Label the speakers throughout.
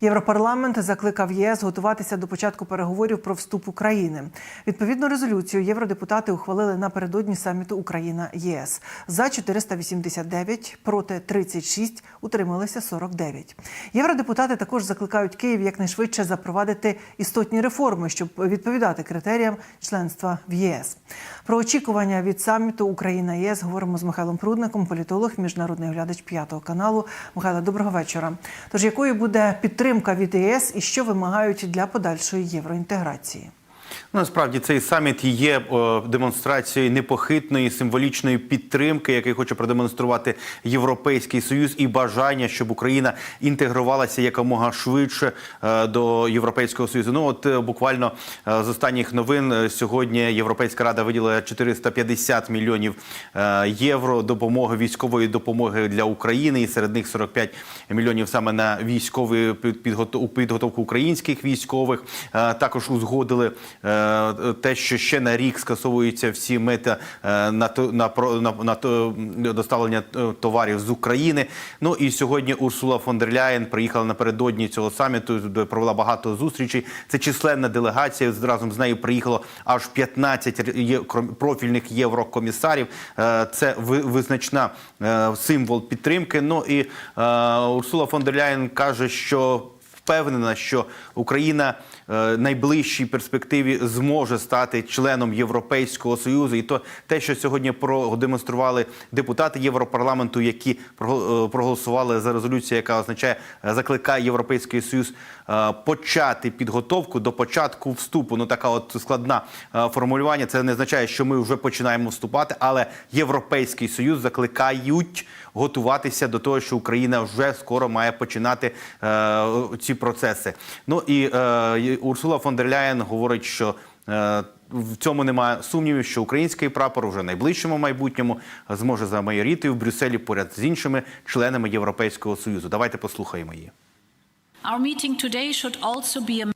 Speaker 1: Європарламент закликав єС готуватися до початку переговорів про вступ України. Відповідну резолюцію євродепутати ухвалили напередодні саміту Україна ЄС за 489, проти 36, утрималися 49. Євродепутати також закликають Київ якнайшвидше запровадити істотні реформи, щоб відповідати критеріям членства в ЄС. Про очікування від саміту Україна ЄС говоримо з Михайлом Прудником, політолог, міжнародний оглядач п'ятого каналу. Михайло, доброго вечора. Тож якою буде підтримка від ЄС і що вимагають для подальшої євроінтеграції?
Speaker 2: Ну, Насправді цей саміт є демонстрацією непохитної символічної підтримки, який хоче продемонструвати Європейський Союз і бажання, щоб Україна інтегрувалася якомога швидше е, до Європейського Союзу. Ну от е, буквально е, з останніх новин е, сьогодні Європейська рада виділила 450 мільйонів е, євро допомоги військової допомоги для України, і серед них 45 мільйонів саме на військову підготовку, українських військових. Е, Також узгодили е, те, що ще на рік скасовуються всі мита е, на на на, на доставлення е, товарів з України. Ну і сьогодні Урсула фон дер Ляєн приїхала напередодні цього саміту, де провела багато зустрічей. Це численна делегація. Разом з нею приїхало аж 15 є- профільних єврокомісарів. Е, Це ви- визначна е, символ підтримки. Ну і е, Урсула фон дер Ляєн каже, що впевнена, що Україна е, найближчій перспективі зможе стати членом Європейського союзу, і то те, що сьогодні продемонстрували депутати Європарламенту, які е, проголосували за резолюцію, яка означає е, закликає Європейський Союз е, почати підготовку до початку вступу. Ну така от складна е, формулювання. Це не означає, що ми вже починаємо вступати, але Європейський Союз закликають готуватися до того, що Україна вже скоро має починати е, ці процеси. Ну і е, Урсула фон дер Ляєн говорить, що е, в цьому немає сумнівів, що український прапор вже в найближчому майбутньому зможе замайоріти в Брюсселі поряд з іншими членами Європейського союзу. Давайте послухаємо її.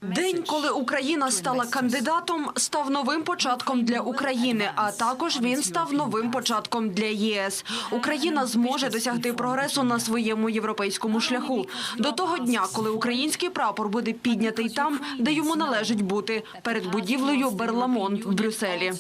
Speaker 3: День, коли Україна стала кандидатом, став новим початком для України. А також він став новим початком для ЄС. Україна зможе досягти прогресу на своєму європейському шляху до того дня, коли український прапор буде піднятий там, де йому належить бути перед будівлею Берламонт в Брюсселі.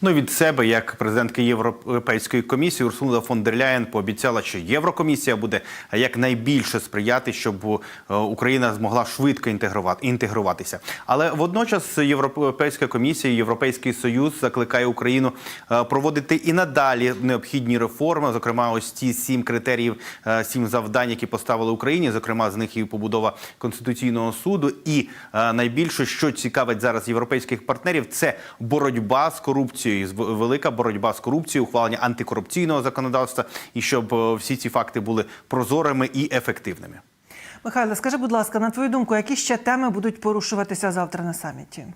Speaker 2: Ну від себе, як президентки Європейської комісії, Урсула фон дер Ляєн пообіцяла, що Єврокомісія буде якнайбільше сприяти, щоб е, Україна змогла швидко інтегрувати інтегруватися. Але водночас Європейська комісія, Європейський Союз закликає Україну е, проводити і надалі необхідні реформи. Зокрема, ось ті сім критеріїв, е, сім завдань, які поставили Україні. Зокрема, з них і побудова конституційного суду. І найбільше, що цікавить зараз європейських партнерів, це боротьба з корупцією, з- велика боротьба з корупцією, ухвалення антикорупційного законодавства, і щоб е, всі ці факти були прозорими і ефективними.
Speaker 1: Михайло, скажи, будь ласка, на твою думку, які ще теми будуть порушуватися завтра на саміті?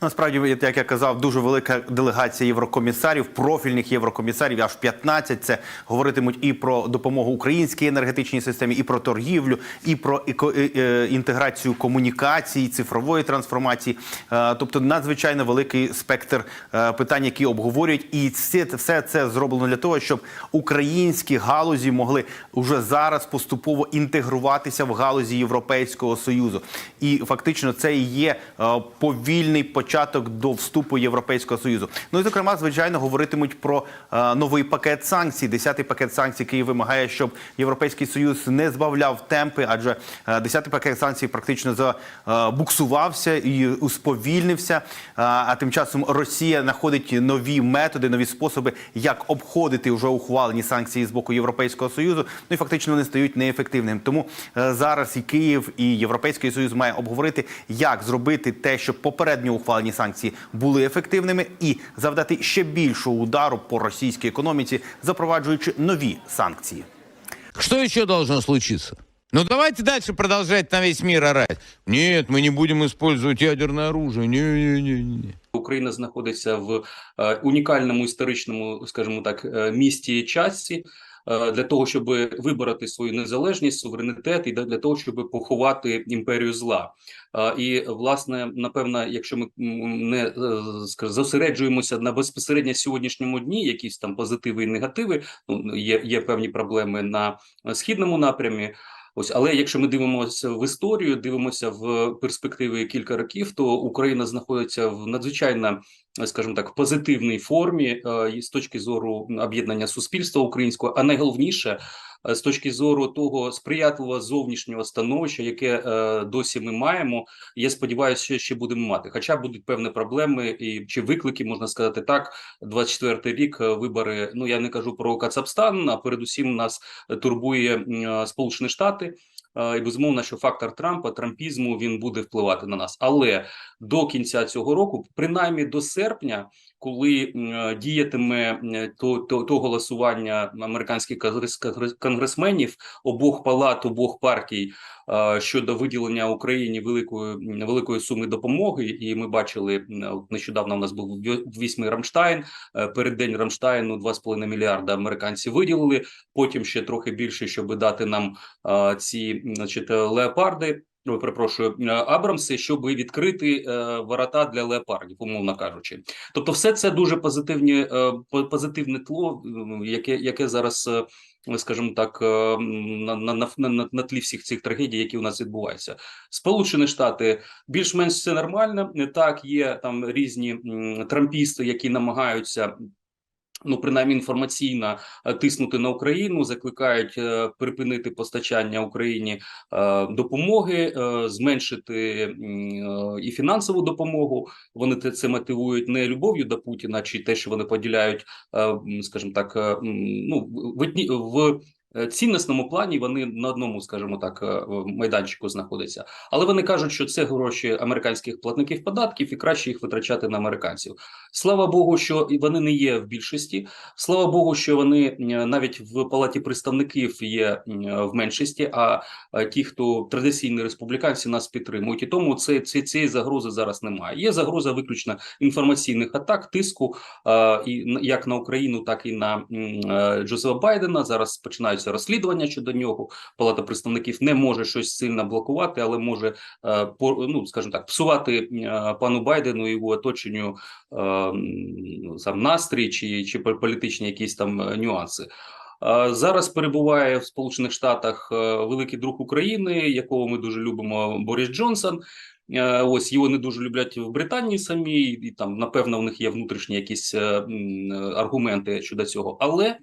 Speaker 2: Насправді, як я казав, дуже велика делегація єврокомісарів, профільних єврокомісарів, аж 15. Це говоритимуть і про допомогу українській енергетичній системі, і про торгівлю, і про е, е, інтеграцію комунікацій, цифрової трансформації. Е, Тобто надзвичайно великий спектр питань, які обговорюють, і все, це зроблено для того, щоб українські галузі могли уже зараз поступово інтегруватися в галузі Європейського союзу. І фактично це і є повільний початок до вступу Європейського союзу. Ну і зокрема, звичайно, говоритимуть про е, новий пакет санкцій. Десятий пакет санкцій, який вимагає, щоб Європейський союз не збавляв темпи, адже е, десятий пакет санкцій практично забуксувався і усповільнився. Е, А тим часом Росія знаходить нові методи, нові способи, як обходити вже ухвалені санкції з боку Європейського союзу. Ну і фактично вони стають неефективними. Тому е, зараз і Київ, і Європейський Союз має обговорити, як зробити те, щоб попередньо ухвалені санкції були ефективними, і завдати ще більшого удару по російській економіці, запроваджуючи нові санкції.
Speaker 4: Что еще должно случиться? Ну давайте дальше продолжать на весь мир орать. Нет, мы не будем использовать ядерное оружие. Не-не-не.
Speaker 5: Україна знаходиться в е, унікальному історичному, скажімо так, е, місті часі. Е, для того, щоб вибороти свою незалежність, суверенітет і для того, щоб поховати імперію зла. Е, І власне, напевно, якщо ми не е, зосереджуємося на безпосередньо сьогоднішньому дні, якісь там позитиви і негативи, ну є, є певні проблеми на східному напрямі. Ось, але якщо ми дивимося в історію, дивимося в перспективи кілька років, то Україна знаходиться в надзвичайно, скажімо так, позитивній формі е, з точки зору об'єднання суспільства українського, а найголовніше з точки зору того сприятливого зовнішнього становища, яке е, досі ми маємо. Я сподіваюся, що ще будемо мати. Хоча будуть певні проблеми і чи виклики, можна сказати так. 24-й рік е, вибори. Ну я не кажу про Кацапстан, а передусім нас турбує е, Сполучені Штати. Е, І безумовно, що фактор Трампа, трампізму він буде впливати на нас. Але до кінця цього року, принаймні до серпня, коли е, діятиме то, то, то голосування американських конгрес, конгрес- конгресменів обох палат, обох партій е, щодо виділення Україні великої великої суми допомоги, і ми бачили нещодавно. У нас був вісьмий Рамштайн. е, Перед день Рамштайну 2,5 мільярда американці виділили. Потім ще трохи більше, щоб дати нам е, ці значить, е, леопарди. Перепрошую, е, Абрамси, щоб відкрити е, ворота для леопардів, умовно кажучи. Тобто, все це дуже позитивні, е, позитивне тло, яке, яке зараз, скажімо так, на, на, на, на тлі всіх цих трагедій, які у нас відбуваються. Сполучені Штати більш-менш все нормально. Так, є там різні трампісти, які намагаються ну принаймні інформаційно е, тиснути на Україну, закликають е, припинити постачання Україні е, допомоги, зменшити і фінансову допомогу. Вони це мотивують не любов'ю до Путіна, чи те, що вони поділяють, скажімо так, ну в Ціннісному плані вони на одному, скажімо так, е, майданчику знаходяться, але вони кажуть, що це гроші американських платників податків, і краще їх витрачати на американців. Слава Богу, що вони не є в більшості. Слава Богу, що вони е, навіть в палаті представників є е, в меншості. А е, ті, хто традиційні республіканці, нас підтримують, і тому це, це цієї загрози зараз немає. Є загроза виключно інформаційних атак, тиску е, і як на Україну, так і на е, Джозефа Байдена. Зараз починаються розслідування щодо нього. Палата представників не може щось сильно блокувати, але може е, ну скажімо так, псувати е, пану Байдену і його оточенню е, сам настрій чи, чи політичні якісь там нюанси. Зараз перебуває в Сполучених Штатах великий друг України, якого ми дуже любимо, Борис Джонсон. Е, Ось його не дуже люблять в Британії самі, і там напевно у них є внутрішні якісь е, е, аргументи щодо цього. Але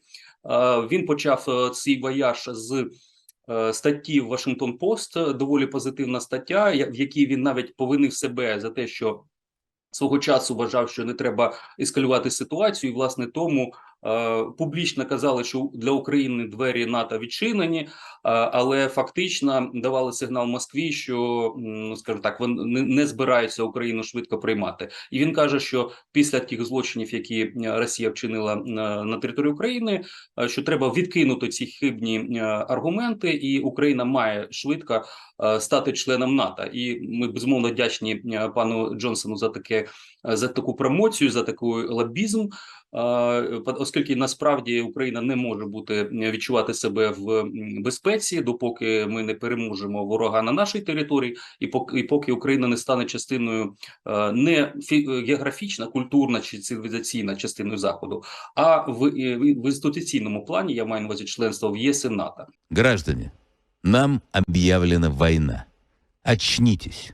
Speaker 5: він почав цей вояж з статті в Вашингтон Пост, доволі позитивна стаття, в якій він навіть повинив себе за те, що свого часу вважав, що не треба ескалювати ситуацію, і власне тому публічно казали, що для України двері НАТО відчинені, е, але фактично давали сигнал Москві, що м, скажімо так, вони не, збираються Україну швидко приймати. І він каже, що після тих злочинів, які е, Росія вчинила на, території України, е, що треба відкинути ці хибні е, аргументи, і Україна має швидко е, стати членом НАТО. І ми безумовно вдячні е, пану Джонсону за таке е, за таку промоцію, за такий лобізм. Е, Оскільки насправді Україна не може бути е, відчувати себе в безпеці, допоки ми не переможемо ворога на нашій території, і поки, і поки Україна не стане частиною е, не фі- географічна, культурна чи цивілізаційна частиною заходу, а в, е, в інституційному плані я маю на увазі членство в ЄС і НАТО.
Speaker 4: Граждане, нам объявлена война. Очнитесь.